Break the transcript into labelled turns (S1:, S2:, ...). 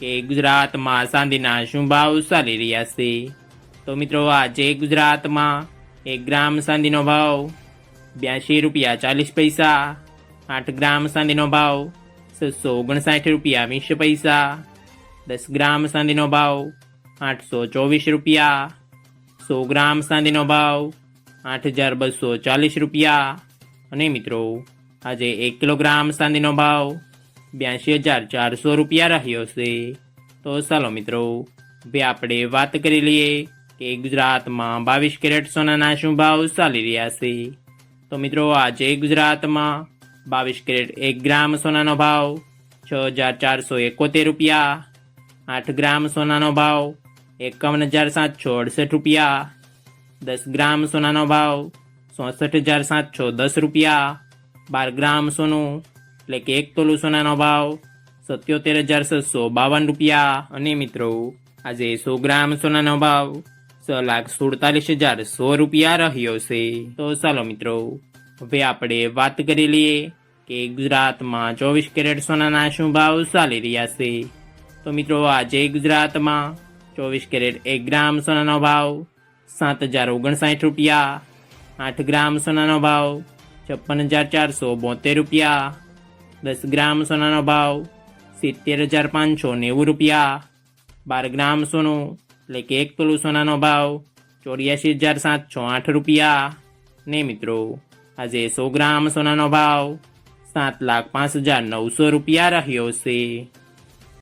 S1: કે ગુજરાતમાં ચાંદીના શું ભાવ ચાલી રહ્યા છે? તો મિત્રો, આજે ગુજરાતમાં એક ગ્રામ ચાંદીનો ભાવ બ્યાસી રૂપિયા ચાલીસ પૈસા, આઠ ગ્રામ ચાંદીનો ભાવ છસો ઓગણસાઠ રૂપિયા વીસ પૈસા, દસ ગ્રામ ચાંદીનો ભાવ આઠસો ચોવીસ રૂપિયા, સો ગ્રામ ચાંદીનો ભાવ આઠ હજાર બસો ચાલીસ રૂપિયા. અને મિત્રો, આજે એક કિલોગ્રામ ચાંદીનો ભાવ બ્યાસી હજાર ચારસો રૂપિયા રહ્યો છે. તો ચાલો મિત્રો, હવે આપણે વાત કરી લઈએ કે ગુજરાતમાં બાવીસ કેરેટ સોનાના શું ભાવ ચાલી રહ્યા છે. તો મિત્રો, આજે ગુજરાતમાં બાવીસ કેરેટ એક ગ્રામ સોનાનો ભાવ છ હજાર ચારસો એકોતેર રૂપિયા, આઠ ગ્રામ સોનાનો ભાવ એકાવન હજાર સાતસો અડસઠ રૂપિયા, દસ ગ્રામ સોનાનો ભાવ ચોસઠ હજાર સાતસો દસ રૂપિયા, બાર ગ્રામ સોનું એટલે કે એક તોલું સોનાનો ભાવ સત્યોતેર હજાર છસો બાવન રૂપિયા. અને મિત્રો, આજે સો ગ્રામ સોનાનો ભાવ છ લાખ સુડતાલીસ હજાર સો રૂપિયા રહ્યો છે. તો ચાલો મિત્રો, હવે આપણે વાત કરી લઈએ કે ગુજરાતમાં ચોવીસ કેરેટ સોનાના શું ભાવ ચાલી રહ્યા છે. તો મિત્રો, આજે ગુજરાતમાં ચોવીસ કેરેટ એક ગ્રામ સોનાનો ભાવ સાત હજાર ઓગણસાઠ રૂપિયા. આઠ ગ્રામ સોનાનો ભાવ છપ્પન હજાર ચારસો બોતેર રૂપિયા. દસ ગ્રામ સોનાનો ભાવ સિત્તેર હજાર પાંચસો નેવું રૂપિયા. બાર ગ્રામ સોનું, એટલે કે એક તોલું સોનાનો ભાવ ચોર્યાસી હજાર સાતસો આઠ રૂપિયા. ને મિત્રો, આજે સો ગ્રામ સોનાનો ભાવ સાત લાખ પાંચ હજાર નવસો રૂપિયા રહ્યો છે.